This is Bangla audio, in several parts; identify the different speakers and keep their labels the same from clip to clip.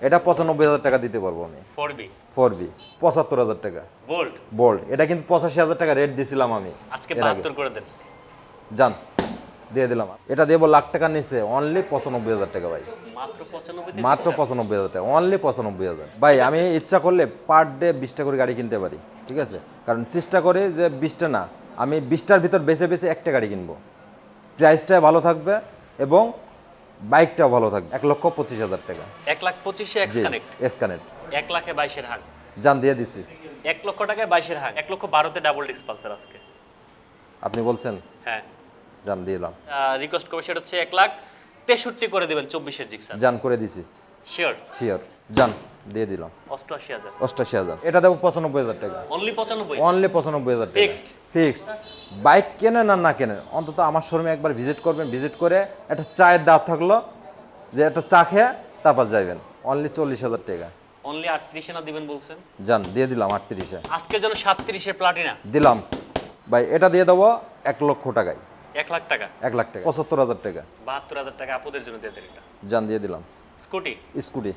Speaker 1: এটা পঁচানব্বই হাজার টাকা দিতে পারব আমি।
Speaker 2: ফোর বি
Speaker 1: ফোর বি পঁচাত্তর হাজার টাকা।
Speaker 2: বোল্ড
Speaker 1: বোল্ড এটা কিন্তু পঁচাশি হাজার টাকা রেট দিছিলাম আমি
Speaker 2: আজকে বাহাত্তর করে দেন।
Speaker 1: যান দিয়ে দিলাম। এটা দেবো লাখ টাকার নিচে। অনলি পঁচানব্বই হাজার টাকা ভাই।
Speaker 2: মাত্র পঁচানব্বই
Speaker 1: মাত্র পঁচানব্বই হাজার টাকা। অনলি পঁচানব্বই হাজার। ভাই আমি ইচ্ছা করলে পার ডে বিশটা করে গাড়ি কিনতে পারি। ঠিক আছে? কারণ চেষ্টা করে যে বিশটা না আমি বিশটার ভিতর বেছে বেছে একটা গাড়ি কিনবো। প্রাইসটা ভালো থাকবে এবং বাইকটাও ভালো থাকবে। এক লক্ষ পঁচিশ হাজার টাকা।
Speaker 2: এক লাখ পঁচিশে এক্স
Speaker 1: জি
Speaker 2: কানেক্ট এক লাখে বাইশের হাট।
Speaker 1: জান দিয়ে দিছি।
Speaker 2: এক লক্ষ টাকায় বাইশের হাট। এক লক্ষ বারোতে ডাবল ডিস্ক পালসার আজকে।
Speaker 1: আপনি বলছেন?
Speaker 2: হ্যাঁ।
Speaker 1: জান দিলাম
Speaker 2: রিকোয়েস্ট করবে সেটা হচ্ছে এক লাখ তেষট্টি করে দেবেন চব্বিশের জিক্সার
Speaker 1: জান করে দিছি।
Speaker 2: শিওর
Speaker 1: শিওর যান দিয়ে দিলাম।
Speaker 2: অষ্টআশি হাজার।
Speaker 1: অষ্টাশি হাজার। এটা দেবো পঁচানব্বই হাজার টাকা।
Speaker 2: অনলি পঁচানব্বই?
Speaker 1: অনলি পঁচানব্বই হাজার টাকা।
Speaker 2: Fixed?
Speaker 1: ফিক্সড বাইক কেনেন আর না কেনেন অন্তত আমার শোরুমে একবার ভিজিট করবেন ভিজিট করে একটা চায়ের দাঁত থাকল যে একটা চা খেয়ে তারপর যাইবেন। অনলি চল্লিশ হাজার টাকা।
Speaker 2: অনলি আটত্রিশে না দিবেন বলছেন?
Speaker 1: যান দিয়ে দিলাম আটত্রিশে।
Speaker 2: আজকের জন্য সাতত্রিশের প্লাটিনা
Speaker 1: দিলাম। ভাই এটা দিয়ে দেবো এক লক্ষ টাকায়।
Speaker 2: এক লাখ টাকা?
Speaker 1: এক লাখ টাকা। পঁচাত্তর হাজার টাকা।
Speaker 2: বাহাত্তর হাজার টাকা আপুদের জন্য দিয়ে দেন এটা।
Speaker 1: যান দিয়ে দিলাম।
Speaker 2: স্কুটি
Speaker 1: স্কুটি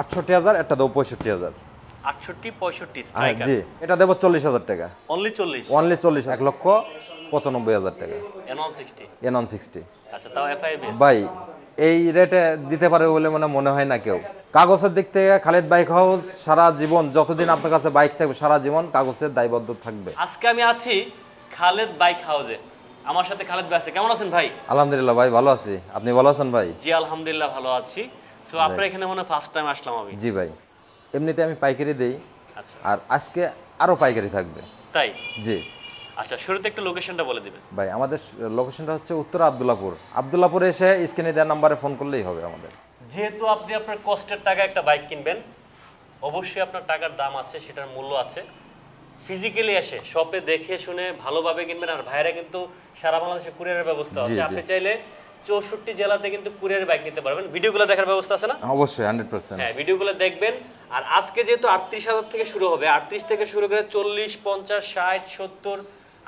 Speaker 1: আটষট্টি হাজার একটা দেবো পঁয়ষট্টি হাজার।
Speaker 2: আটষট্টি পঁয়ষট্টি
Speaker 1: জি এটা দেবো চল্লিশ হাজার টাকা।
Speaker 2: অনলি চল্লিশ?
Speaker 1: অনলি চল্লিশ এক লক্ষ পঁচানব্বই হাজার টাকা।
Speaker 2: এন ওয়ান সিক্সটি
Speaker 1: সিক্সটি
Speaker 2: আচ্ছা তাও এফআই
Speaker 1: ভাই এই রেটে দিতে পারে বলে মনে মনে হয় না কেউ। কাগজের দিক থেকে খালিদ বাইক হাউস সারা জীবন যতদিন আপনার কাছে বাইক থাকবে সারা জীবন কাগজের দায়বদ্ধ থাকবে।
Speaker 2: আজকে আমি আছি খালেদ বাইক হাউসে আমার সাথে খালেদ ভাই আছে। কেমন আছেন ভাই?
Speaker 1: আলহামদুলিল্লাহ ভাই ভালো আছি। আপনি ভালো আছেন ভাই?
Speaker 2: জি আলহামদুলিল্লাহ ভালো আছি। সো আপনার এখানে মনে ফার্স্ট টাইম আসলাম আমি।
Speaker 1: জি ভাই। এমনিতে আমি পাইকারি দেই।
Speaker 2: আচ্ছা।
Speaker 1: আর আজকে আরও পাইকারি থাকবে।
Speaker 2: তাই?
Speaker 1: জি।
Speaker 2: আচ্ছা শুরুতে একটু লোকেশনটা বলে দিবেন।
Speaker 1: ভাই আমাদের লোকেশনটা হচ্ছে উত্তর আবদুল্লাপুর। আবদুল্লাপুরে এসে স্ক্রিনে দেওয়ার নাম্বারে ফোন করলেই হবে আমাদের।
Speaker 2: যেহেতু আপনি আপনার কষ্টের টাকা একটা বাইক কিনবেন অবশ্যই আপনার টাকার দাম আছে সেটার মূল্য আছে। ফিজিক্যালি এসে শপে দেখে শুনে ভালোভাবে কিনবেন আর ভাইরা কিন্তু সারা বাংলাদেশে কুরিয়ারের ব্যবস্থা আছে। আপনি চাইলে চৌষট্টি জেলাতে কিন্তু কুরিয়ারের বাইক নিতে পারবেন। ভিডিওগুলো দেখার ব্যবস্থা আছে না?
Speaker 1: অবশ্যই হান্ড্রেড পার্সেন্ট
Speaker 2: হ্যাঁ ভিডিওগুলো দেখবেন। আর আজকে যেহেতু আটত্রিশ হাজার থেকে শুরু হবে আটত্রিশ থেকে শুরু করে চল্লিশ পঞ্চাশ ষাট সত্তর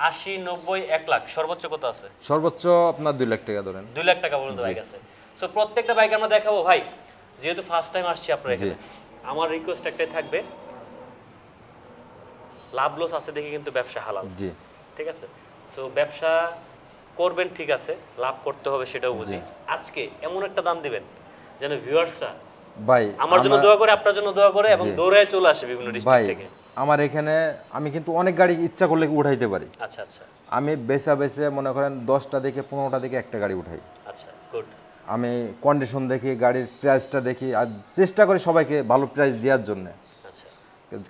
Speaker 2: আশি নব্বই এক লাখ। সর্বোচ্চ কত আছে?
Speaker 1: সর্বোচ্চ আপনার দুই লাখ টাকা ধরেন।
Speaker 2: দুই লাখ টাকা পর্যন্ত বাইক আছে। সো প্রত্যেকটা বাইক আমরা দেখাবো। ভাই যেহেতু ফার্স্ট টাইম আসছি আপনার এখানে আমার রিকোয়েস্ট একটাই থাকবে। লাভ লস আছে দেখে কিন্তু ব্যবসা হালাল।
Speaker 1: জি।
Speaker 2: ঠিক আছে? সো ব্যবসা করবেন ঠিক আছে লাভ করতে হবে সেটাও বুঝি। আজকে এমন একটা দাম দিবেন যেন ভিউয়ার্সরা
Speaker 1: ভাই
Speaker 2: আমার জন্য দোয়া করে আপনার জন্য দোয়া করে এবং দৌড়ায় চলে আসে বিভিন্ন ডিস্ট্রিক্ট থেকে।
Speaker 1: আমার এখানে আমি কিন্তু অনেক গাড়ি ইচ্ছা করলে উঠাইতে পারি।
Speaker 2: আচ্ছা আচ্ছা।
Speaker 1: আমি বেচা বেছে মনে করেন দশটা থেকে পনেরোটা থেকে একটা গাড়ি উঠাই।
Speaker 2: আচ্ছা গুড
Speaker 1: আমি কন্ডিশন দেখি গাড়ির প্রাইসটা দেখি আর চেষ্টা করি সবাইকে ভালো প্রাইস দেওয়ার জন্য।
Speaker 2: আচ্ছা।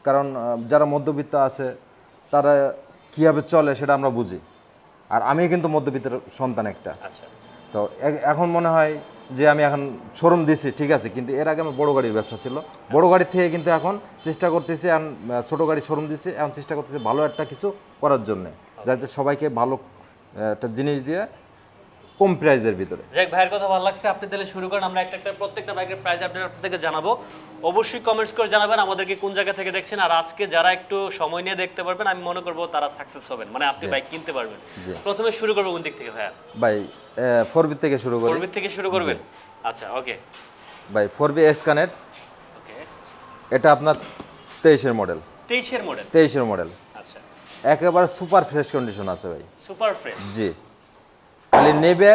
Speaker 1: কারণ যারা মধ্যবিত্ত আছে তারা কীভাবে চলে সেটা আমরা বুঝি। আর আমি কিন্তু মধ্যবিত্তের সন্তান একটা।
Speaker 2: আচ্ছা।
Speaker 1: তো এখন মনে হয় যে আমি এখন শোরুম দিছি ঠিক আছে কিন্তু এর আগে আমার বড় গাড়ির ব্যবসা ছিল। বড় গাড়ি থেকে কিন্তু এখন চেষ্টা করতেছি এখন ছোটো গাড়ি শোরুম দিছি এখন চেষ্টা করতেছি ভালো একটা কিছু করার জন্যে। যাতে সবাইকে ভালো একটা জিনিস দিয়ে কম প্রাইজের ভিতরে।
Speaker 2: যাক ভাইয়ের কথা ভালো লাগছে। আপনি তাহলে শুরু করেন আমরা একটা একটা প্রত্যেকটা বাইকের প্রাইস আপডেট আপনাদেরকে জানাব। অবশ্যই কমেন্টস করে জানাবেন আমাদেরকে কোন জায়গা থেকে দেখছেন। আর আজকে যারা একটু সময় নিয়ে দেখতে পারবেন আমি মনে করব তারা সাকসেস হবেন। মানে আপনি বাইক কিনতে পারবেন। প্রথমে শুরু করব কোন দিক থেকে ভাইয়া?
Speaker 1: ভাই ফোর বি থেকে শুরু করি।
Speaker 2: পূর্বের থেকে শুরু করবেন? আচ্ছা ওকে
Speaker 1: ভাই ফোর বি এসকানেট
Speaker 2: ওকে
Speaker 1: এটা আপনার তেইশের মডেল
Speaker 2: তেইশের মডেল
Speaker 1: তেইশের মডেল
Speaker 2: আচ্ছা।
Speaker 1: একেবারে সুপার ফ্রেশ কন্ডিশন আছে ভাই।
Speaker 2: সুপার ফ্রেশ
Speaker 1: জি। খালি নেবে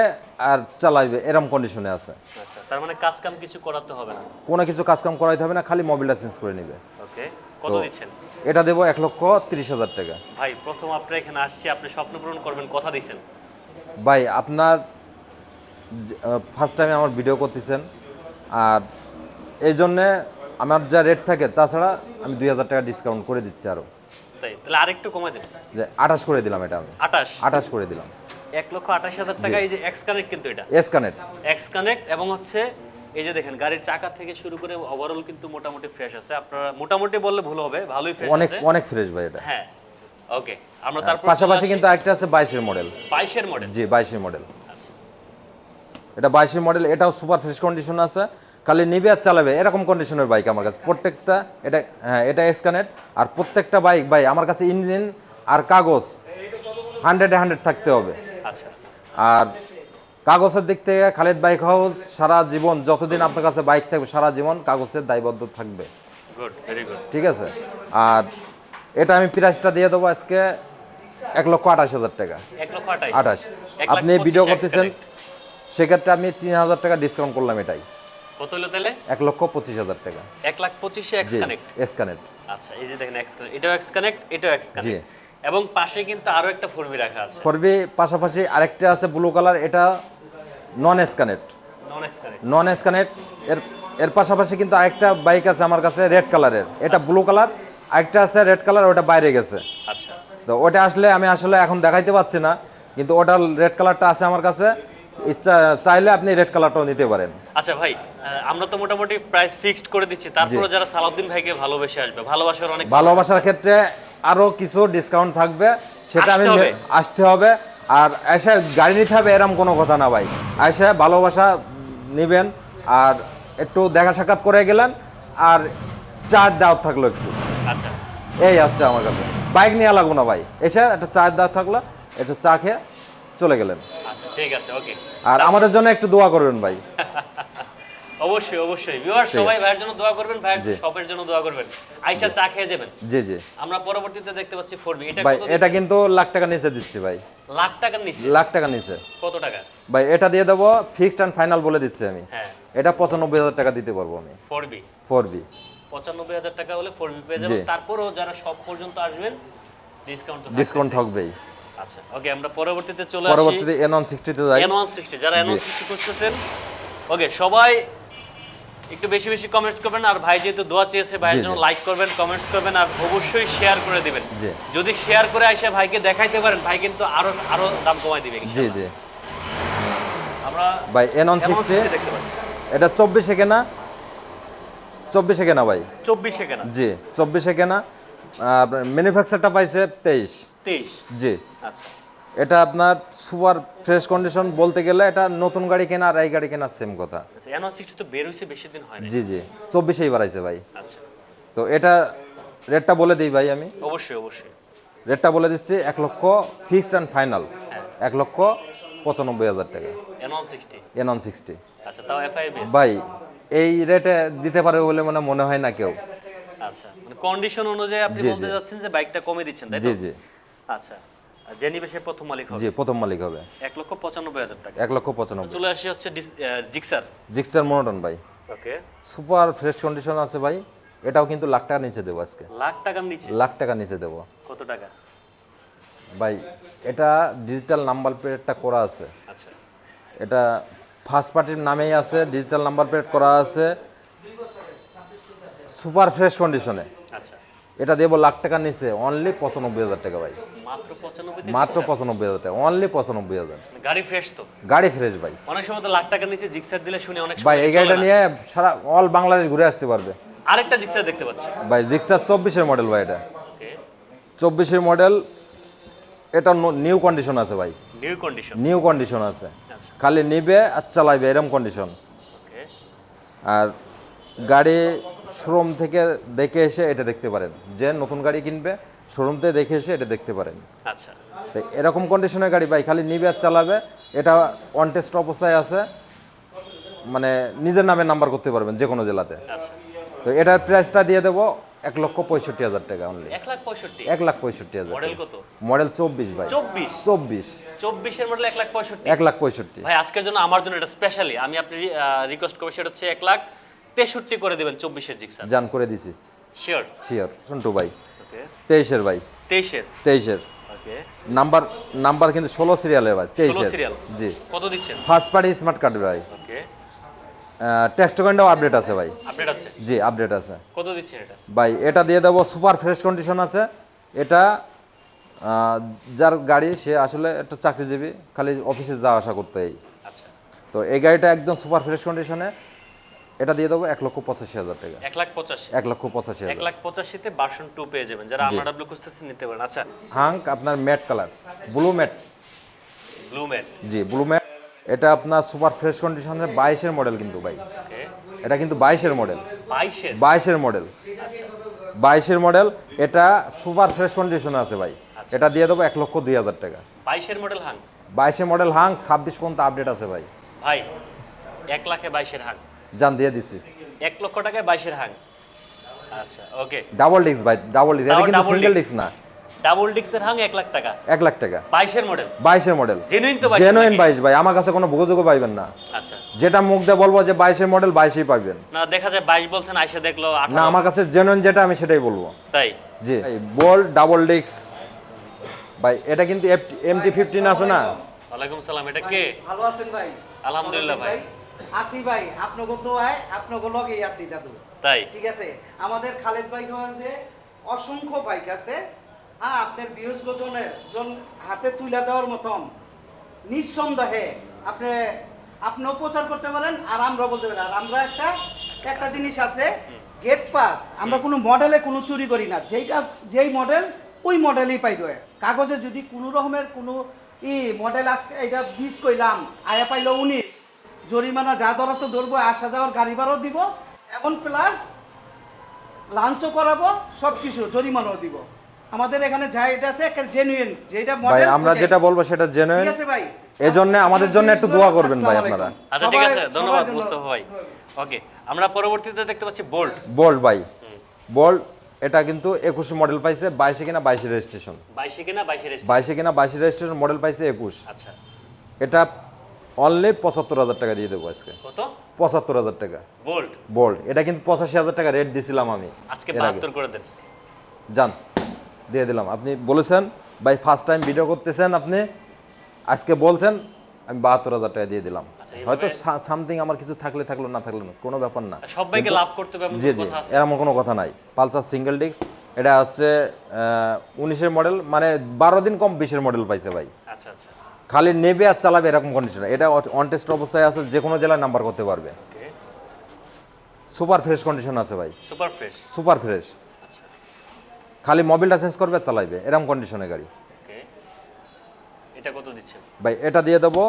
Speaker 1: আর চালাইবে এরম কন্ডিশনে আছে।
Speaker 2: আচ্ছা তার মানে কাজ কাম কিছু করাতে হবে না?
Speaker 1: কোনো কিছু কাজকাম করাইতে হবে না খালি মোবিলটা চেঞ্জ করে নেবে।
Speaker 2: ওকে কত দিচ্ছেন?
Speaker 1: এটা দেবো এক লক্ষ তিরিশ হাজার টাকা।
Speaker 2: ভাই প্রথম আপনার এখানে আসছি আপনি স্বপ্ন পূরণ করবেন কথা দিয়েছেন।
Speaker 1: ভাই আপনার ফার্স্ট টাইমে আমার ভিডিও করতেছেন আর এই জন্যে আমার যা রেট থাকে তাছাড়া আমি দুই হাজার টাকা ডিসকাউন্ট করে দিচ্ছি আরও
Speaker 2: তাই তাহলে আরেকটু কমাই দেন।
Speaker 1: যে আঠাশ করে দিলাম এটা আমি।
Speaker 2: আঠাশ?
Speaker 1: আঠাশ করে দিলাম।
Speaker 2: এক লক্ষ আঠাশ হাজার টাকা এই যে এক্স কানেক্ট কিন্তু এটা।
Speaker 1: এসকানেট
Speaker 2: এক্স কানেক্ট এবং হচ্ছে এই যে দেখেন গাড়ির চাকা থেকে শুরু করে ওভারঅল কিন্তু মোটামুটি ফ্রেশ আছে। আপনারা মোটামুটি বললে ভুল হবে ভালোই ফ্রেশ
Speaker 1: অনেক অনেক ফ্রেশ ভাই এটা।
Speaker 2: হ্যাঁ ওকে আমরা তারপর
Speaker 1: পাশাপাশি কিন্তু আরেকটা আছে বাইশের মডেল
Speaker 2: বাইশের মডেল
Speaker 1: জি বাইশের মডেল
Speaker 2: আচ্ছা।
Speaker 1: এটা বাইশের মডেল এটাও সুপার ফ্রেশ কন্ডিশন আছে। খালি নিবে আর চালাবে এরকম কন্ডিশনের বাইক আমার কাছে। প্রত্যেকটা এটা হ্যাঁ এটা স্ক্যানেট আর প্রত্যেকটা বাইক ভাই আমার কাছে ইঞ্জিন আর কাগজ। হান্ড্রেডে হান্ড্রেড থাকতে হবে। আর কাগজের দিক থেকে খালিদ বাইক হাউস সারা জীবন যতদিন আপনার কাছে বাইক থাকবে সারা জীবন কাগজের দায়বদ্ধ থাকবে। ঠিক আছে? আর এটা আমি প্রাইসটা দিয়ে দেবো আজকে এক লক্ষ আঠাশ হাজার টাকা।
Speaker 2: আঠাশ।
Speaker 1: আপনি ভিডিও করতেছেন সেক্ষেত্রে আমি তিন হাজার টাকা ডিসকাউন্ট করলাম এটাই।
Speaker 2: কত হলো তাহলে?
Speaker 1: এক লক্ষ পঁচিশ হাজার টাকা।
Speaker 2: এক লাখ পঁচিশে এক্স কানেক্ট
Speaker 1: এস কানেক্ট
Speaker 2: আচ্ছা এই যে দেখেন এক্স কানেক্ট এটাও এক্স কানেক্ট এটাও এক্স কানেক্ট এবং পাশে কিন্তু আরও একটা ফোরবি রাখা আছে।
Speaker 1: ফরবি পাশাপাশি আরেকটা আছে ব্লু কালার এটা non S connect
Speaker 2: non connect
Speaker 1: এর এর পাশাপাশি কিন্তু আরেকটা বাইক আছে আমার কাছে রেড কালারের এটা ব্লু কালার আরেকটা আছে রেড কালার ওটা বাইরে গেছে।
Speaker 2: আচ্ছা।
Speaker 1: তো ওটা আসলে আমি আসলে এখন দেখাইতে পাচ্ছি না কিন্তু ওটা রেড কালারটা আছে আমার কাছে। চাইলে আপনি রেড কালারটাও নিতে পারেন।
Speaker 2: আচ্ছা ভাই আমরা তো মোটামুটি প্রাইস ফিক্সড করে দিচ্ছি। তারপরে যারা সালাউদ্দিন ভাইকে ভালোবেসে আসবে ভালোবাসার অনেক
Speaker 1: ভালোবাসার ক্ষেত্রে আরও কিছু ডিসকাউন্ট থাকবে সেটা আমি
Speaker 2: আসতে হবে।
Speaker 1: আর এসে গাড়ি নিতে হবে এরম কোনো কথা না ভাই। এসে ভালোবাসা নেবেন আর একটু দেখা সাক্ষাৎ করে গেলেন আর চার দাওয়াত থাকল একটু।
Speaker 2: আচ্ছা।
Speaker 1: এই হচ্ছে আমার কাছে। বাইক নিয়ে লাগবো না ভাই। এসে একটা চায়ের দাওয়াত থাকল একটু চা খেয়ে চলে গেলেন।
Speaker 2: আচ্ছা ঠিক আছে ওকে।
Speaker 1: আর আমাদের জন্য একটু দোয়া করবেন ভাই।
Speaker 2: অবশ্যই অবশ্যই। ভিউয়ার সবাই ভাইয়ের জন্য দোয়া করবেন ভাইয়ের শপের জন্য দোয়া করবেন। আইসা চা খেয়ে যাবেন।
Speaker 1: জি জি।
Speaker 2: আমরা পরবর্তীতে দেখতে পাচ্ছি ফোরবি এটা
Speaker 1: ভাই এটা কিন্তু লাখ টাকা নিচে দিচ্ছি ভাই।
Speaker 2: লাখ টাকার নিচে?
Speaker 1: লাখ টাকা নিচে।
Speaker 2: কত টাকা?
Speaker 1: ভাই এটা দিয়ে দেবো ফিক্সড অ্যান্ড ফাইনাল বলে দিচ্ছি আমি।
Speaker 2: হ্যাঁ।
Speaker 1: এটা পঁচানব্বই হাজার টাকা দিতে পারব আমি।
Speaker 2: ফোরবি
Speaker 1: ফোর বি
Speaker 2: পঁচানব্বই হাজার টাকা হলে ফোরবি পেয়ে যাবেন। তারপরও যারা সব পর্যন্ত আসবেন ডিসকাউন্ট তো
Speaker 1: ডিসকাউন্ট
Speaker 2: থাকবেই। আচ্ছা ওকে আমরা পরবর্তীতে চলে আসি।
Speaker 1: পরবর্তীতে এন ওয়ান যাই।
Speaker 2: এন ওয়ান সিক্সটি যারা এন ওয়ান সিক্সটি খুঁজতেছেন ওকে সবাই একটু বেশি বেশি কমেন্টস করবেন আর ভাই যেহেতু দোয়া চেয়েছে ভাইয়ের জন্য। লাইক করবেন কমেন্টস করবেন আর অবশ্যই শেয়ার করে দিবেন। যদি শেয়ার করে এসে ভাইকে দেখাইতে পারেন ভাই কিন্তু আরও আরও দাম কমাই দিবে
Speaker 1: জি জি।
Speaker 2: আমরা
Speaker 1: ভাই N one
Speaker 2: N one
Speaker 1: sixty
Speaker 2: sixty দেখতে পাচ্ছি।
Speaker 1: এটা চব্বিশে কেনা? কেনা ভাই?
Speaker 2: চব্বিশে কেনা।
Speaker 1: জি চব্বিশে কেনা। ম্যানুফ্যাকচারটা পাইছে তেইশ।
Speaker 2: তেইশ।
Speaker 1: জি।
Speaker 2: আচ্ছা।
Speaker 1: এটা আপনার সুপার ফ্রেশ কন্ডিশন বলতে গেলে এটা নতুন গাড়ি কেনা আর এই গাড়ি কেনা সেম কথা।
Speaker 2: আচ্ছা হয়
Speaker 1: জি জি। চব্বিশেই বাড়াইছে ভাই।
Speaker 2: আচ্ছা।
Speaker 1: তো এটা রেটটা বলে দিই ভাই আমি।
Speaker 2: অবশ্যই অবশ্যই।
Speaker 1: রেটটা বলে দিচ্ছি এক লক্ষ ফিক্সড অ্যান্ড ফাইনাল এক লক্ষ পঁচানব্বই হাজার টাকা।
Speaker 2: এন ওয়ান সিক্সটি আচ্ছা
Speaker 1: ভাই এই রেটে দিতে পারে বলে মনে মনে হয় না কেউ।
Speaker 2: আচ্ছা মানে কন্ডিশন অনুযায়ী আপনি বলতে যাচ্ছেন যে বাইকটা কমে দিচ্ছেন তাই তো?
Speaker 1: জি জি।
Speaker 2: আচ্ছা। যে প্রথম মালিক হবে।
Speaker 1: জি প্রথম মালিক হবে।
Speaker 2: এক লক্ষ পঁচানব্বই হাজার টাকা।
Speaker 1: এক লক্ষ পঁচানব্বই।
Speaker 2: চলে আসি হচ্ছে জিক্সার।
Speaker 1: জিক্সার মনোটন ভাই।
Speaker 2: ওকে।
Speaker 1: সুপার ফ্রেশ কন্ডিশন আছে ভাই। এটাও কিন্তু লাখ টাকা নিচে দেবো আজকে।
Speaker 2: লাখ টাকার নিচে?
Speaker 1: লাখ টাকা নিচে দেবো।
Speaker 2: কত টাকা?
Speaker 1: ভাই এটা ডিজিটাল নাম্বার প্লেটটা করা আছে।
Speaker 2: আচ্ছা।
Speaker 1: এটা ফার্স্ট পার্টির নামেই আছে ডিজিটাল নাম্বার প্লেট করা আছে। সুপার ফ্রেশ কন্ডিশনে।
Speaker 2: আচ্ছা।
Speaker 1: এটা দেবো লাখ টাকার নিচে। অনলি পঁচানব্বই হাজার টাকা ভাই।
Speaker 2: মাত্র পঁচানব্বই
Speaker 1: হাজার টাকা অনলি পঁচানব্বই হাজার।
Speaker 2: গাড়ি ফ্রেশ তো।
Speaker 1: গাড়ি ফ্রেশ ভাই।
Speaker 2: অনেক সময় তো লাখ টাকার নিচে জিক্সার দিলে শুনে অনেক
Speaker 1: ভাই এই গাড়িটা নিয়ে সারা অল বাংলাদেশ ঘুরে আসতে পারবে।
Speaker 2: আরেকটা জিক্সার দেখতে পাচ্ছি।
Speaker 1: ভাই জিক্সার চব্বিশের মডেল ভাই এটা। চব্বিশের মডেল এটা নিউ কন্ডিশন আছে ভাই।
Speaker 2: নিউ কন্ডিশন
Speaker 1: নিউ কন্ডিশন আছে।
Speaker 2: আচ্ছা।
Speaker 1: খালি নিবে আর চালাইবে এরম কন্ডিশন আর গাড়ি শোরুম থেকে দেখে এসে এটা দেখতে পারেন। যে নতুন গাড়ি কিনবে শোরুম থেকে দেখে এসে এটা দেখতে পারেন।
Speaker 2: আচ্ছা।
Speaker 1: তো এরকম কন্ডিশনের গাড়ি ভাই খালি নিবে আর চালাবে এটা অন টেস্ট অবস্থায় আছে মানে নিজের নামে নাম্বার করতে পারবেন যে কোনো জেলাতে।
Speaker 2: আচ্ছা।
Speaker 1: তো এটার প্রাইসটা দিয়ে দেবো এক লক্ষ পঁয়ষট্টি হাজার টাকা অনলি
Speaker 2: এক লাখ পঁয়ষট্টি?
Speaker 1: এক লাখ পঁয়ষট্টি হাজার
Speaker 2: মডেল কত?
Speaker 1: মডেল চব্বিশ ভাই।
Speaker 2: চব্বিশ?
Speaker 1: চব্বিশ।
Speaker 2: চব্বিশের মডেল এক লাখ পঁয়ষট্টি?
Speaker 1: এক লাখ পঁয়ষট্টি।
Speaker 2: ভাই আজকের জন্য আমার জন্য এটা স্পেশালি আমি আপনি রিকোয়েস্ট করব সেটা হচ্ছে এক লাখ তেষট্টি করে দেবেন চব্বিশের জিক্সার
Speaker 1: জান করে দিছি।
Speaker 2: শিওর
Speaker 1: শিওর সন্টু ভাই। তেইশের ভাই।
Speaker 2: তেইশের?
Speaker 1: তেইশের। নাম্বার নাম্বার কিন্তু ষোলো সিরিয়ালের ভাই তেইশের। জি।
Speaker 2: কত দিচ্ছেন?
Speaker 1: ফার্স্ট পার্টি স্মার্ট কার্ড ভাই। টেক্সট কয়েন্টাও আপডেট আছে ভাই।
Speaker 2: আপডেট আছে?
Speaker 1: জি আপডেট আছে।
Speaker 2: কত দিচ্ছেন এটা?
Speaker 1: ভাই এটা দিয়ে দেবো সুপার ফ্রেশ কন্ডিশন আছে। এটা যার গাড়ি সে আসলে একটা চাকরিজীবী খালি অফিসে যাওয়া আসা করতে
Speaker 2: আচ্ছা।
Speaker 1: তো এই গাড়িটা একদম সুপার ফ্রেশ কন্ডিশনে এটা দিয়ে দেবো এক লক্ষ পঁচাশি হাজার টাকা।
Speaker 2: এক লাখ পঁচাশি।
Speaker 1: এক লক্ষ পঁচাশি
Speaker 2: এক লাখ পঁচাশিতে বাসন টু পেয়ে যাবেন। যারা আমরা ডাব্লিউ খুঁজতেছেন নিতে পারেন। আচ্ছা।
Speaker 1: হাঙ্ক আপনার matte colour. Blue matte.
Speaker 2: Blue matte.
Speaker 1: জি ব্লু ম্যাট। এটা আপনার সুপার ফ্রেশ কন্ডিশনের বাইশের মডেল কিন্তু ভাই। এটা কিন্তু বাইশের মডেল।
Speaker 2: বাইশের?
Speaker 1: বাইশের মডেল।
Speaker 2: আচ্ছা।
Speaker 1: বাইশের মডেল। এটা সুপার ফ্রেশ কন্ডিশনে আছে ভাই। এটা দিয়ে দেবো এক লক্ষ দুই হাজার টাকা।
Speaker 2: বাইশের মডেল হাং
Speaker 1: বাইশের মডেল হাং ছাব্বিশ পর্যন্ত আপডেট আছে ভাই।
Speaker 2: ভাই এক লাখে বাইশের হাং
Speaker 1: জান দিয়ে দিছি।
Speaker 2: এক লক্ষ টাকায় বাইশের হাং আচ্ছা ওকে
Speaker 1: ডাবল ডিস্ক ভাই ডাবল ডিস্ক এটা কিন্তু সিঙ্গেল ডিস্ক না।
Speaker 2: ডাবল ডিক্সের হাং এক লাখ টাকা।
Speaker 1: এক লাখ টাকা।
Speaker 2: বাইশের মডেল
Speaker 1: বাইশের মডেল
Speaker 2: জেনুইন তো
Speaker 1: জেনুইন বাইশ ভাই আমার কাছে কোনো ভোগযোগ্য পাইবেন না।
Speaker 2: আচ্ছা।
Speaker 1: যেটা মুখ দিয়ে বলব যে বাইশের মডেল বাইশেই পাইবেন।
Speaker 2: না দেখা যায় বাইশ বলছেন আইসা দেখল
Speaker 1: না আমার কাছে জেনুইন যেটা আমি সেটাই বলব।
Speaker 2: তাই?
Speaker 1: জি। বোল্ট ডাবল ডিস্ক ভাই এটা কিন্তু এমটি ফিফটিন আছে না?
Speaker 2: ওয়ালাইকুম সালাম এটা কে?
Speaker 3: ভালো আছেন ভাই।
Speaker 2: আলহামদুলিল্লাহ ভাই।
Speaker 3: আসি ভাই আপনাকে তো আয় আপনাকে লগেই আসি দাদু।
Speaker 2: তাই?
Speaker 3: ঠিক আছে? আমাদের খালেদ ভাই যে অসংখ্য বাইক আছে। হ্যাঁ আপনার বিহুজ গোজনের জন হাতে তুলে দেওয়ার মতন। নিঃসন্দেহে আপনি আপনিও প্রচার করতে পারেন আর আমরা বলতে আর আমরা একটা একটা জিনিস আছে গেট পাস। আমরা কোনো মডেলে কোনো চুরি করি না। যেইটা যেই মডেল ওই মডেলই পাই দেয় কাগজে যদি কোনো রকমের কোনো ই মডেল আজকে এটা বিশ কইলাম আয়া পাইলো উনিশ। জরিমানা যা ধরা তো ধরবো আসা যাওয়ার গাড়ি ভাড়াও দিব এবং প্লাস লাঞ্চও করাবো সব কিছু জরিমানাও দিব। আমাদের এখানে যা এটা আছে একটা জেনুইন যেটা
Speaker 1: ভাই
Speaker 3: মডেল
Speaker 1: আমরা যেটা বলব সেটা জেনুইন
Speaker 3: ঠিক আছে ভাই।
Speaker 1: এই জন্য আমাদের জন্য একটু দোয়া করবেন ভাই আপনারা।
Speaker 2: আচ্ছা ঠিক আছে ধন্যবাদ মুস্তফা ভাই। ওকে আমরা পরবর্তীতে দেখতে পাচ্ছি বোল্ট
Speaker 1: বোল্ট ভাই। বোল্ট এটা কিন্তু একুশ মডেল পাইছে বাইশে কিনা বাইশে রেজিস্ট্রেশন
Speaker 2: বাইশে কিনা বাইশে রেজিস্ট্রেশন
Speaker 1: বাইশে কিনা বাইশে রেজিস্ট্রেশন মডেল পাইছে একুশ।
Speaker 2: আচ্ছা।
Speaker 1: এটা অনলি পঁচাত্তর হাজার টাকা দিয়ে দেবো আজকে।
Speaker 2: কত?
Speaker 1: পঁচাত্তর হাজার টাকা।
Speaker 2: বোল্ট
Speaker 1: বোল্ট এটা কিন্তু পঁচাশি হাজার টাকা রেট দিছিলাম আমি।
Speaker 2: আজকে বাহাত্তর করে দেন।
Speaker 1: যান দিয়ে দিলাম। আপনি বলেছেন ভাই ফার্স্ট টাইম ভিডিও করতেছেন আপনি। আজকে বলছেন আমি বাহাত্তর হাজার টাকা দিয়ে দিলাম।
Speaker 2: আচ্ছা,
Speaker 1: হয়তো সামথিং আমার কিছু থাকলে থাকল না থাকল না কোনো ব্যাপার না।
Speaker 2: সবাইকে লাভ করতে হবে
Speaker 1: জি জি এরকম কোনো কথা নাই। পালসার সিঙ্গেল ডিস্ক এটা হচ্ছে উনিশের মডেল মানে বারো দিন কম বিশের মডেল পাইছে ভাই।
Speaker 2: আচ্ছা আচ্ছা।
Speaker 1: খালি নেবে আর চালাবে এরকম কন্ডিশন এটা অন টেস্ট অবস্থায় আছে যে কোনো জেলায় নাম্বার করতে পারবে। সুপার ফ্রেশ কন্ডিশন আছে ভাই।
Speaker 2: সুপার ফ্রেশ
Speaker 1: সুপার ফ্রেশ খালি মোবিলটা চেঞ্জ করবে আর চালাইবে। এরকম কন্ডিশনে গাড়ি।
Speaker 2: এটা কত দিচ্ছেন
Speaker 1: ভাই এটা দিয়ে দেবো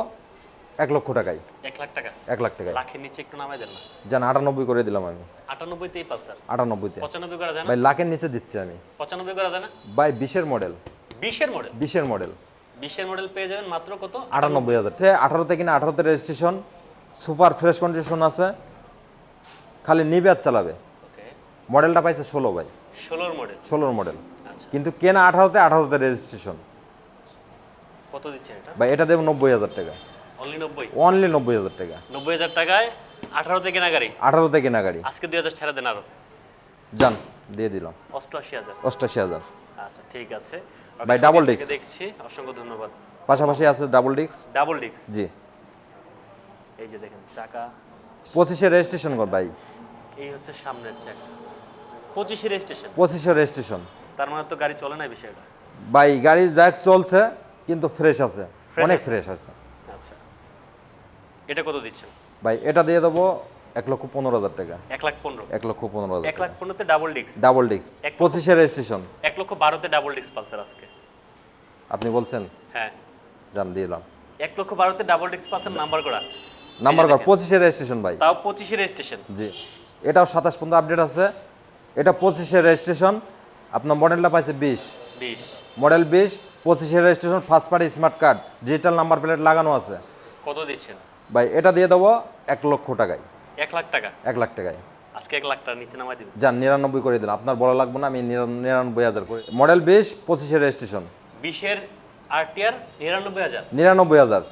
Speaker 1: এক লক্ষ টাকায়।
Speaker 2: এক লাখ টাকা?
Speaker 1: এক লাখ টাকায়।
Speaker 2: লাখের নিচে একটু নামাই দেন না।
Speaker 1: জান আটানব্বই করে দিলাম আমি।
Speaker 2: আটানব্বইতেই পালসার
Speaker 1: আটানব্বইতে।
Speaker 2: পঁচানব্বই করা যায় না?
Speaker 1: ভাই লাখের নিচে দিচ্ছি আমি।
Speaker 2: পঁচানব্বই করা যায় না?
Speaker 1: ভাই বিশের মডেল
Speaker 2: বিশের মডেল
Speaker 1: বিশের মডেল
Speaker 2: বিশের মডেল পেয়ে যাবেন মাত্র কত?
Speaker 1: আটানব্বই হাজার। সে আঠারোতে কিনা আঠারোতে রেজিস্ট্রেশন সুপার ফ্রেশ কন্ডিশন আছে। খালি নিবে আর চালাবে।
Speaker 2: ওকে
Speaker 1: মডেলটা পাইছে ষোলো ভাই।
Speaker 2: ষোলোর মডেল
Speaker 1: ষোলোর মডেল
Speaker 2: আচ্ছা।
Speaker 1: কিন্তু কেনা আঠারোতে আঠারোতে রেজিস্ট্রেশন
Speaker 2: কত দিচ্ছেন এটা?
Speaker 1: ভাই এটা দেবো নব্বই হাজার টাকা।
Speaker 2: অনলি নব্বই?
Speaker 1: অনলি নব্বই হাজার টাকা।
Speaker 2: নব্বই হাজার টাকায় আঠারোতে কেনা গাড়ি?
Speaker 1: আঠারোতে কেনা গাড়ি।
Speaker 2: আজকে দুই হাজার ছেড়ে দেন আরও।
Speaker 1: যান দিয়ে দিলাম।
Speaker 2: অষ্টআশি হাজার।
Speaker 1: অষ্টাশি হাজার।
Speaker 2: আচ্ছা ঠিক আছে।
Speaker 1: ভাই,
Speaker 2: সবাই থেকে
Speaker 1: disc।
Speaker 2: দেখছি অসংখ্য ধন্যবাদ।
Speaker 1: পাশাপাশি আছে ডাবল ডিস্ক
Speaker 2: ডাবল ডিক্স
Speaker 1: জি।
Speaker 2: এই যে দেখেন চাকা।
Speaker 1: পঁচিশে রেজিস্ট্রেশন কর ভাই।
Speaker 2: এই হচ্ছে সামনের চাকা পঁচিশে রেজিস্ট্রেশন
Speaker 1: পঁচিশে রেজিস্ট্রেশন
Speaker 2: তার মানে তো গাড়ি চলে না বিষয়টা?
Speaker 1: ভাই গাড়ি যাক চলছে কিন্তু ফ্রেশ আছে। অনেক ফ্রেশ আছে।
Speaker 2: আচ্ছা। এটা কত দিচ্ছেন?
Speaker 1: ভাই এটা দিয়ে দেবো এক লক্ষ পনেরো হাজার টাকা।
Speaker 2: এক লাখ পনেরো।
Speaker 1: এক লক্ষ পনেরো হাজার
Speaker 2: এক লাখ পনেরোতে ডাবল ডিক্স
Speaker 1: ডাবল ডিস্ক পঁচিশে রেজিস্ট্রেশন
Speaker 2: এক লক্ষ বারোতে ডাবল ডিক্স পালসার আজকে।
Speaker 1: আপনি বলছেন?
Speaker 2: হ্যাঁ।
Speaker 1: জান দিলাম
Speaker 2: এক লক্ষ বারোতে ডাবল ডিক্স পালসার নাম্বার করা।
Speaker 1: নাম্বার কর পঁচিশে রেজিস্ট্রেশন ভাই।
Speaker 2: তাও পঁচিশে রেজিস্ট্রেশন
Speaker 1: জি। এটাও সাতাশ পর্যন্ত আপডেট আছে। এটা পঁচিশে রেজিস্ট্রেশন আপনার মডেলটা পাইছে বিশ।
Speaker 2: বিশ।
Speaker 1: মডেল বিশ পঁচিশে registration first party smart card digital number plate লাগানো আছে।
Speaker 2: কত দিচ্ছেন?
Speaker 1: ভাই এটা দিয়ে দেবো এক লক্ষ টাকায়।
Speaker 2: এক লাখ টাকা?
Speaker 1: এক লাখ টাকায়।
Speaker 2: আজকে এক লাখ টাকা নিচে নামাই দিবেন।
Speaker 1: যান নিরানব্বই করে দিলাম। আপনার বলা লাগবে না আমি নিরানব্বই হাজার করে। মডেল বিশ পঁচিশে রেজিস্ট্রেশন
Speaker 2: বিশের আরটিআর নিরানব্বই হাজার?
Speaker 1: নিরানব্বই হাজার।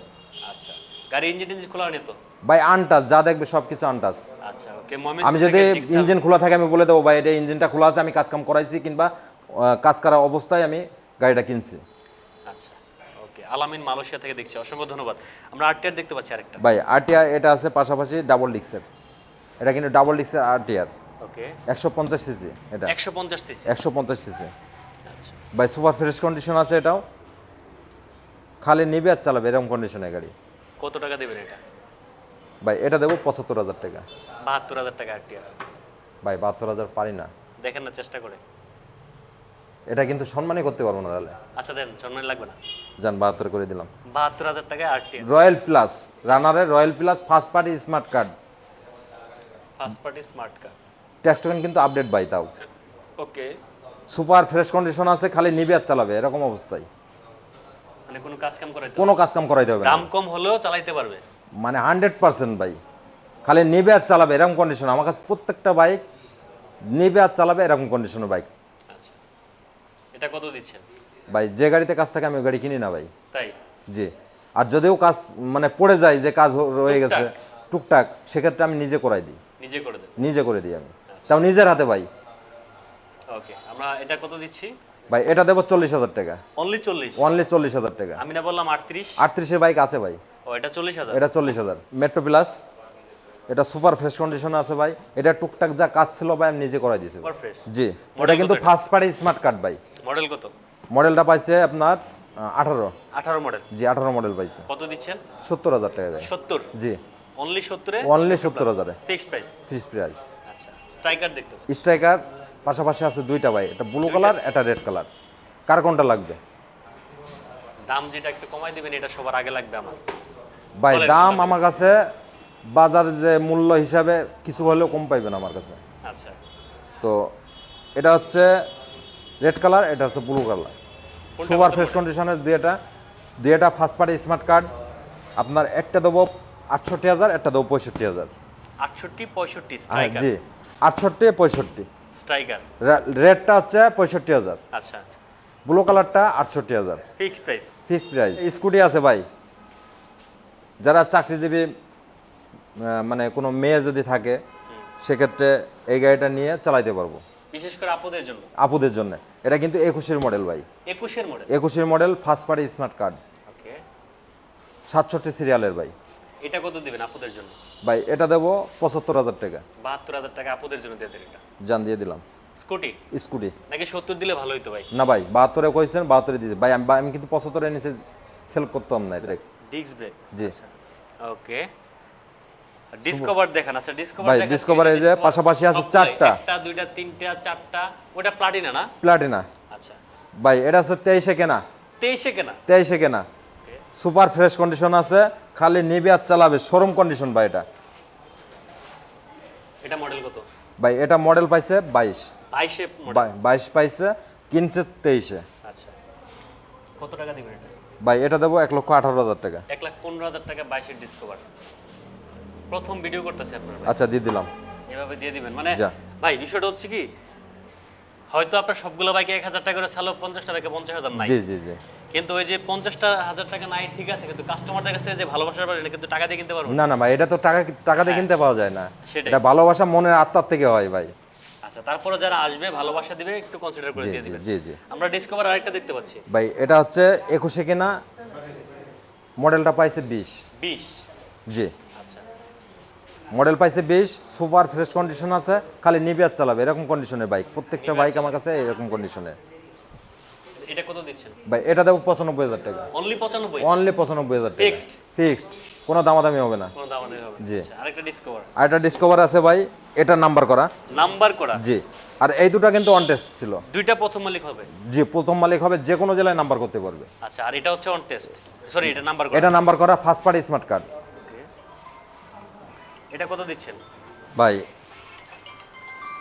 Speaker 2: আচ্ছা। গাড়ি ইঞ্জিন টিঞ্জিন খোলা হয়নি তো?
Speaker 1: ভাই আনটাস যা দেখবে সব কিছু আনটাস
Speaker 2: আচ্ছা ওকে
Speaker 1: আমি যদি ইঞ্জিন খোলা থাকে আমি বলে দেবো ভাই এটা ইঞ্জিনটা খোলা আছে আমি কাজকাম করাইছি কিংবা কাজ করা অবস্থায় আমি গাড়িটা কিনছি।
Speaker 2: আচ্ছা ওকে আলামিন মালয়েশিয়া থেকে দেখছি। অসংখ্য ধন্যবাদ। আমরা আরটিআর দেখতে পাচ্ছি আরেকটা।
Speaker 1: ভাই আরটিআর এটা আছে পাশাপাশি ডাবল ডিক্সের এটা কিন্তু ডাবল ডিক্সের আরটিআর
Speaker 2: ওকে
Speaker 1: একশো পঞ্চাশ সিসি এটা।
Speaker 2: একশো পঞ্চাশ সিসি
Speaker 1: একশো পঞ্চাশ সিসি
Speaker 2: আচ্ছা।
Speaker 1: ভাই সুপার ফ্রেশ কন্ডিশন আছে এটাও। খালি নিবে আর চালাবে এরকম কন্ডিশনের গাড়ি।
Speaker 2: কত টাকা দেবেন এটা?
Speaker 1: ভাই এটা দেবো পঁচাত্তর হাজার টাকা।
Speaker 2: বাহাত্তর হাজার টাকা আরটিআর
Speaker 1: ভাই বাহাত্তর হাজার পারি না।
Speaker 2: দেখেন না চেষ্টা করে।
Speaker 1: এটা কিন্তু সম্মানই করতে পারব না তাহলে।
Speaker 2: আচ্ছা দেন সম্মান লাগবে না।
Speaker 1: যান বাহাত্তর করে দিলাম।
Speaker 2: বাহাত্তর হাজার টাকায় RTR
Speaker 1: royal plus রানারের royal plus first party smart card
Speaker 2: first party smart car
Speaker 1: tax token কিন্তু আপডেট বাই তাও।
Speaker 2: ওকে
Speaker 1: সুপার ফ্রেশ কন্ডিশন আছে খালি নিবে আর চালাবে এরকম অবস্থায়।
Speaker 2: মানে কোনো কাজ কাম করাইতে
Speaker 1: কোনো কাজ কাম করাইতে হবে না।
Speaker 2: দাম কম হলেও চালাইতে পারবে?
Speaker 1: মানে হান্ড্রেড পার্সেন্ট ভাই। খালি নেবে আর চালাবে এরকম কন্ডিশন আমার কাছে প্রত্যেকটা বাইক নেবে আর চালাবে এরকম কন্ডিশনের বাইক
Speaker 2: আচ্ছা। এটা কত দিচ্ছেন?
Speaker 1: ভাই যে গাড়িতে কাজ থাকে আমি ওই গাড়ি কিনি না ভাই।
Speaker 2: তাই?
Speaker 1: জি। আর যদিও কাজ মানে পড়ে যায় যে কাজ হ- রয়ে গেছে টুকটাক সেক্ষেত্রে আমি নিজে করাই দিই।
Speaker 2: নিজে করে দেন
Speaker 1: নিজে করে দিই আমি। তাও নিজের হাতে ভাই।
Speaker 2: ওকে আমরা এটা কত দিচ্ছি?
Speaker 1: ভাই এটা দেবো চল্লিশ হাজার টাকা।
Speaker 2: অনলি চল্লিশ?
Speaker 1: অনলি চল্লিশ হাজার টাকা।
Speaker 2: আমি না বললাম আটত্রিশ।
Speaker 1: আটত্রিশের বাইক আছে ভাই।
Speaker 2: ও এটা চল্লিশ হাজার?
Speaker 1: এটা চল্লিশ হাজার। মেট্রো প্লাস এটা সুপার ফ্রেশ কন্ডিশনে আছে ভাই। এটা টুকটাক যা কাজ ছিল ভাই আমি নিজে করাই দিয়েছি। জি। ওটা কিন্তু ফার্স্ট পার্টি স্মার্ট কার্ড ভাই।
Speaker 2: মডেল কত?
Speaker 1: মডেলটা পাইছে আপনার আঠারো।
Speaker 2: আঠারো মডেল
Speaker 1: জি আঠারো মডেল পাইছে।
Speaker 2: কত দিচ্ছেন?
Speaker 1: সত্তর হাজার টাকা
Speaker 2: সত্তর?
Speaker 1: জি।
Speaker 2: অনলি সত্তরে?
Speaker 1: অনলি সত্তর হাজারে।
Speaker 2: ফিক্সড প্রাইস
Speaker 1: ফিস প্রাইস
Speaker 2: আচ্ছা স্ট্রাইকার দেখতে
Speaker 1: স্ট্রাইকার পাশাপাশি আছে দুইটা ভাই এটা ব্লু কালার এটা রেড কালার কার কোনটা লাগবে?
Speaker 2: দাম যেটা একটু কমাই দিবেন এটা সবার আগে লাগবে আমার।
Speaker 1: ভাই দাম আমার কাছে বাজার যে মূল্য হিসাবে কিছু হলেও কম পাইবেন আমার কাছে।
Speaker 2: আচ্ছা।
Speaker 1: তো এটা হচ্ছে রেড কালার এটা হচ্ছে ব্লু কালার সুপার ফ্রেশ কন্ডিশনের দুইটা দুইটা ফার্স্ট পার্টি স্মার্ট কার্ড আপনার একটা দেবো আটষট্টি হাজার একটা দেবো পঁয়ষট্টি হাজার।
Speaker 2: আটষট্টি পঁয়ষট্টি
Speaker 1: হ্যাঁ, জি আটষট্টি পঁয়ষট্টি।
Speaker 2: স্ট্রাইকার
Speaker 1: রেডটা হচ্ছে পঁয়ষট্টি হাজার।
Speaker 2: আচ্ছা।
Speaker 1: ব্লু কালারটা আটষট্টি হাজার।
Speaker 2: Fixed price
Speaker 1: fix price scooty আছে ভাই। যারা চাকরিজীবী মানে কোনো মেয়ে যদি থাকে সেক্ষেত্রে এই গাড়িটা নিয়ে চালাইতে পারব।
Speaker 2: বিশেষ করে আপুদের জন্য?
Speaker 1: আপুদের জন্য। এটা কিন্তু একুশের মডেল ভাই।
Speaker 2: একুশের মডেল
Speaker 1: একুশের model first party smart card সাতষট্টি সিরিয়ালের ভাই।
Speaker 2: এটা কত দিবেন আপুদের জন্য?
Speaker 1: ভাই এটা দেবো পঁচাত্তর হাজার টাকা।
Speaker 2: বাহাত্তর হাজার টাকা আপুদের জন্য দিয়ে দেন এটা?
Speaker 1: জান দিয়ে দিলাম।
Speaker 2: স্কুটি?
Speaker 1: স্কুটি।
Speaker 2: নাকি সত্তর দিলে ভালো হইতো ভাই?
Speaker 1: না ভাই বাহাত্তরে কইছেন বাহাত্তরে দিয়েছি। ভাই আমি আমি কিন্তু পঁচাত্তরে নিচে সেল করতাম না এটা
Speaker 2: ডিস্ক ব্রেক?
Speaker 1: জি।
Speaker 2: ওকে। ডিসকভার দেখেন আচ্ছা ডিসকভার
Speaker 1: ভাই, Discover এই যে পাশাপাশি আছে চারটা।
Speaker 2: একটা দুইটা তিনটা চারটা। ওটা প্লাটিনা না?
Speaker 1: প্লাটিনা
Speaker 2: আচ্ছা।
Speaker 1: ভাই এটা হচ্ছে তেইশে কেনা।
Speaker 2: তেইশে কেনা?
Speaker 1: তেইশে কেনা। সুপার ফ্রেশ কন্ডিশন আছে খালি নিবে আর চালাবে। শোরুম কন্ডিশন ভাই এটা।
Speaker 2: এটা মডেল কত?
Speaker 1: ভাই এটা মডেল পাইছে বাইশ।
Speaker 2: বাইশে মডেল
Speaker 1: বাইশ পাইছে কিনছে তেইশে।
Speaker 2: আচ্ছা। কত টাকা দিবেন এটা?
Speaker 1: ভাই এটা দেবো এক লক্ষ আঠারো হাজার টাকা।
Speaker 2: এক লাখ পনেরো হাজার টাকা বাইশের ডিসকভার প্রথম ভিডিও করতেছে আপনার
Speaker 1: আচ্ছা দিয়ে দিলাম।
Speaker 2: এভাবে দিয়ে দিবেন। মানে ভাই বিষয়টা হচ্ছে কি হয়তো আপনার সবগুলো বাইকে এক হাজার টাকা করে ছাড়লেও পঞ্চাশটা বাইকে পঞ্চাশ হাজার নাই।
Speaker 1: জি জি জি।
Speaker 2: কিন্তু ওই যে পঞ্চাশটা হাজার টাকা নাই ঠিক আছে কিন্তু কাস্টমারদের কাছ থেকে যে ভালোবাসার পারেন কিন্তু টাকা দিয়ে কিনতে পারব না।
Speaker 1: না ভাই এটা তো টাকা টাকা দিয়ে কিনতে পাওয়া যায় না। এটা ভালোবাসা মনের আত্মার থেকে হয় ভাই।
Speaker 2: আচ্ছা তারপরে যারা আসবে ভালোবাসা দিবে একটু কনসিডার করে দিয়ে দিবেন।
Speaker 1: জি জি।
Speaker 2: আমরা ডিসকভার আরেকটা দেখতে পাচ্ছি।
Speaker 1: ভাই এটা হচ্ছে একুশে কেনা মডেলটা পাইছে বিশ।
Speaker 2: বিশ।
Speaker 1: জি। মডেল পাইছে বিশ সুপার ফ্রেশ কন্ডিশন আছে খালি নিবিয়ার চালাবে এরকম কন্ডিশনের বাইক প্রত্যেকটা বাইক আমার কাছে এরকম কন্ডিশনে
Speaker 2: এটা কত দিচ্ছেন?
Speaker 1: ভাই এটা দেবো পঁচানব্বই হাজার টাকা।
Speaker 2: অনলি পঁচানব্বই?
Speaker 1: অনলি পঁচানব্বই হাজার টাকা।
Speaker 2: Fixed?
Speaker 1: ফিক্সড কোনো দামাদামি হবে না।
Speaker 2: কোনো দাম নেই হবে
Speaker 1: জি।
Speaker 2: আচ্ছা, আরেকটা ডিসকভার
Speaker 1: আর একটা ডিসকভার আছে ভাই এটা নাম্বার করা।
Speaker 2: নাম্বার করা?
Speaker 1: জি। আর এই দুটো কিন্তু অন টেস্ট ছিল।
Speaker 2: দুইটা প্রথম মালিক হবে?
Speaker 1: জি প্রথম মালিক হবে যে কোনো জেলায় নাম্বার করতে পারবে।
Speaker 2: আচ্ছা আর এটা হচ্ছে অন টেস্ট সরি এটা নাম্বার করা।
Speaker 1: এটা নাম্বার করা ফার্স্ট পার্টি স্মার্ট কার্ড.
Speaker 2: এটা কত দিচ্ছেন?
Speaker 1: ভাই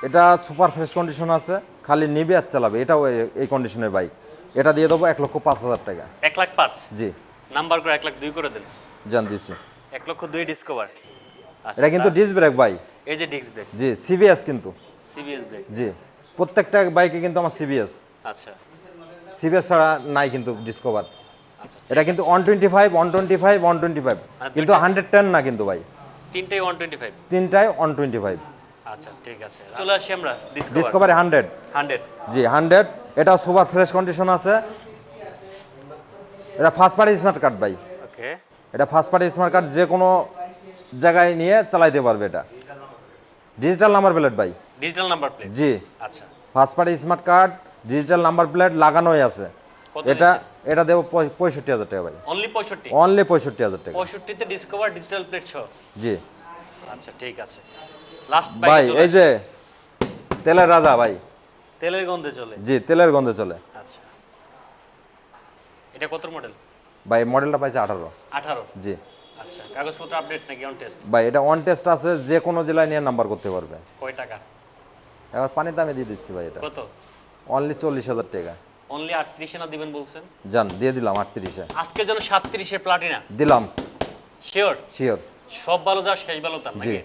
Speaker 1: এটা সুপার ফ্রেশ কন্ডিশন আছে খালি নিবে আর চালাবে এটাও এই- কন্ডিশনের বাইক এটা দিয়ে দেবো এক লক্ষ পাঁচ হাজার টাকা।
Speaker 2: এক লাখ পাঁচ?
Speaker 1: জি।
Speaker 2: নাম্বার করে এক লাখ দুই করে দেন।
Speaker 1: জান দিচ্ছি
Speaker 2: এক লক্ষ দুই ডিসকভার আচ্ছা
Speaker 1: এটা কিন্তু ডিস ব্রেক ভাই।
Speaker 2: এই যে ডিস্ক ব্রেক
Speaker 1: জি সিবিএস কিন্তু।
Speaker 2: সিবিএস ব্রেক
Speaker 1: জি প্রত্যেকটা বাইকে কিন্তু আমার সিবিএস
Speaker 2: আচ্ছা।
Speaker 1: সিবিএস ছাড়া নাই কিন্তু ডিসকভার
Speaker 2: আচ্ছা
Speaker 1: এটা কিন্তু one twenty five one twenty five one twenty five কিন্তু হান্ড্রেড টেন না কিন্তু ভাই।
Speaker 2: তিনটাই ওয়ান টোয়েন্টি ফাইভ
Speaker 1: তিনটায় ওয়ান টোয়েন্টি ফাইভ
Speaker 2: আচ্ছা ঠিক আছে। চলে আসি আমরা ডিসকভারি
Speaker 1: হান্ড্রেড
Speaker 2: হান্ড্রেড
Speaker 1: জি হান্ড্রেড এটা সুপার ফ্রেশ কন্ডিশন আছে। এটা ফার্স্ট পার্টি স্মার্ট কার্ড ভাই।
Speaker 2: ওকে
Speaker 1: এটা ফার্স্ট পার্টি স্মার্ট কার্ড যে কোনো জায়গায় নিয়ে চালাইতে পারবে এটা। ডিজিটাল নাম্বার প্লেট ভাই।
Speaker 2: ডিজিটাল নাম্বার প্লেট
Speaker 1: জি।
Speaker 2: আচ্ছা।
Speaker 1: First party smart card digital number plate লাগানোই আছে। এটা এটা দেবো পঁয়ষট্টি হাজার টাকা ভাই।
Speaker 2: অনলি পঁয়ষট্টি?
Speaker 1: অনলি পঁয়ষট্টি হাজার টাকা।
Speaker 2: পঁয়ষট্টিতে ডিসকভার ডিজিটাল প্লেট সহ?
Speaker 1: জি।
Speaker 2: আচ্ছা ঠিক আছে। লাস্ট
Speaker 1: ভাই এই যে তেলের রাজা ভাই।
Speaker 2: তেলের গন্ধে চলে?
Speaker 1: জি তেলের গন্ধে চলে।
Speaker 2: আচ্ছা। এটা কত মডেল
Speaker 1: ভাই মডেলটা পাইছে আঠারো।
Speaker 2: আঠারো?
Speaker 1: জি।
Speaker 2: আচ্ছা কাগজপত্র আপডেট নাকি অন টেস্ট
Speaker 1: ভাই এটা অন টেস্ট আছে যে কোনো জেলায় নিয়ে নাম্বার করতে পারবে।
Speaker 2: কয় টাকা?
Speaker 1: এবার পানি দামে দিয়ে দিচ্ছি ভাই এটা।
Speaker 2: কত?
Speaker 1: অনলি চল্লিশ হাজার টাকা।
Speaker 2: অনলি আটত্রিশে না দিবেন বলছেন?
Speaker 1: যান দিয়ে দিলাম আটত্রিশে।
Speaker 2: আজকের জন্য সাতত্রিশে প্লাটিনা
Speaker 1: দিলাম।
Speaker 2: শিওর
Speaker 1: শিওর
Speaker 2: সব ভালো যা শেষ ভালো তার নাকি?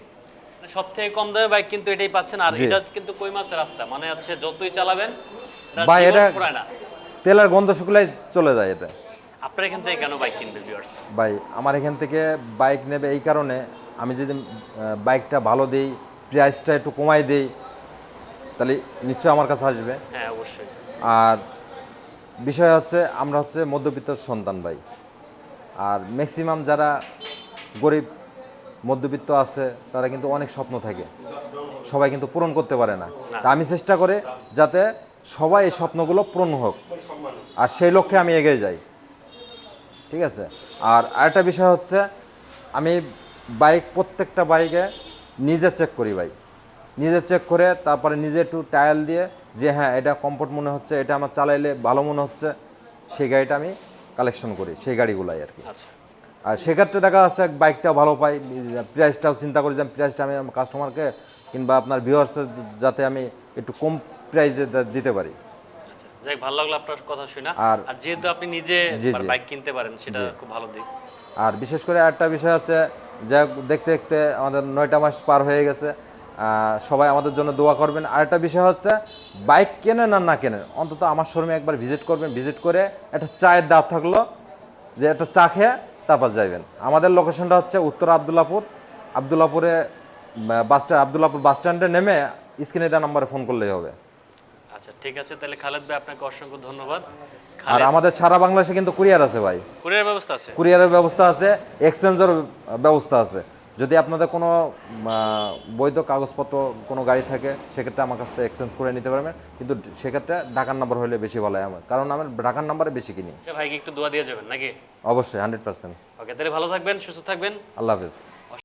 Speaker 2: সব থেকে কম দামে বাইক কিন্তু এটাই পাচ্ছেন। আর। এটা কিন্তু কই মাসের রাস্তা মানে হচ্ছে যতই চালাবেন
Speaker 1: ভাই, এটা- তেলের গন্ধ শুকলাই চলে যায় এটা
Speaker 2: আপনার এখান থেকে কেন বাইক কিনবে ভিউয়ার্স
Speaker 1: ভাই আমার এখান থেকে বাইক নেবে এই কারণে আমি যদি বাইকটা ভালো দিই প্রাইসটা একটু কমাই দিই তাহলে নিশ্চয় আমার কাছে আসবে।
Speaker 2: হ্যাঁ অবশ্যই।
Speaker 1: আর বিষয় হচ্ছে, আমরা হচ্ছে মধ্যবিত্ত সন্তান ভাই। আর ম্যাক্সিমাম যারা গরিব মধ্যবিত্ত আছে, তারা কিন্তু অনেক স্বপ্ন থাকে। সবাই কিন্তু পূরণ করতে পারে না। তা আমি চেষ্টা করে যাতে সবাই এই স্বপ্নগুলো পূরণ হোক। আর সেই লক্ষ্যে আমি এগিয়ে যাই। ঠিক আছে? আর আরেকটা বিষয় হচ্ছে, আমি বাইক প্রত্যেকটা বাইকে নিজে চেক করি ভাই। নিজে চেক করে তারপরে নিজে একটু টায়াল দিয়ে যে হ্যাঁ এটা কমফোর্ট মনে হচ্ছে এটা আমার চালাইলে ভালো মনে হচ্ছে সেই গাড়িটা আমি কালেকশন করি সেই গাড়িগুলাই আর কি।
Speaker 2: আচ্ছা।
Speaker 1: আর সেক্ষেত্রে দেখা যাচ্ছে বাইকটা ভালো পাই প্রাইসটাও চিন্তা করি যে প্রাইসটা আমি কাস্টমারকে কিংবা আপনার ভিউয়ার্সের যাতে আমি একটু কম প্রাইসে দিতে পারি।
Speaker 2: আচ্ছা যাই ভালো লাগল আপনার কথা শুনে। আর যেহেতু আপনি নিজে। বাইক কিনতে পারেন সেটা খুব ভালো দিক।
Speaker 1: আর বিশেষ করে একটা বিষয় আছে যা দেখতে দেখতে আমাদের নয়টা মাস পার হয়ে গেছে। সবাই আমাদের জন্য দোয়া করবেন। আর একটা বিষয় হচ্ছে বাইক কেনেন আর না কেনেন? অন্তত আমার শোরুমে একবার ভিজিট করবেন। ভিজিট করে একটা চায়ের দাঁত থাকল যে একটা চা খেয়ে তারপর যাইবেন। আমাদের লোকেশনটা হচ্ছে উত্তর আবদুল্লাপুর। আবদুল্লাপুরে বাস স্ট্যান্ড আবদুল্লাপুর বাস স্ট্যান্ডে নেমে স্ক্রিনে দেওয়া নম্বরে ফোন করলেই হবে।
Speaker 2: আচ্ছা ঠিক আছে তাহলে খালেদ ভাই আপনাকে অসংখ্য ধন্যবাদ।
Speaker 1: আর আমাদের সারা বাংলাদেশে কিন্তু কুরিয়ার আছে ভাই।
Speaker 2: কুরিয়ার ব্যবস্থা আছে?
Speaker 1: কুরিয়ারের ব্যবস্থা আছে এক্সচেঞ্জের ব্যবস্থা আছে। যদি আপনাদের কোনো বৈধ কাগজপত্র কোনো গাড়ি থাকে সেক্ষেত্রে আমার কাছ থেকে এক্সচেঞ্জ করে নিতে পারবেন। কিন্তু সেক্ষেত্রে ঢাকার নাম্বার হলে বেশি ভালো হয় আমার। কারণ আমার ঢাকার নাম্বারে বেশি কিনি।
Speaker 2: আচ্ছা, ভাইকে একটু দোয়া দিয়ে যাবেন নাকি?
Speaker 1: অবশ্যই হান্ড্রেড পার্সেন্ট
Speaker 2: ওকে তাহলে ভালো থাকবেন সুস্থ থাকবেন।
Speaker 1: আল্লাহ হাফিজ।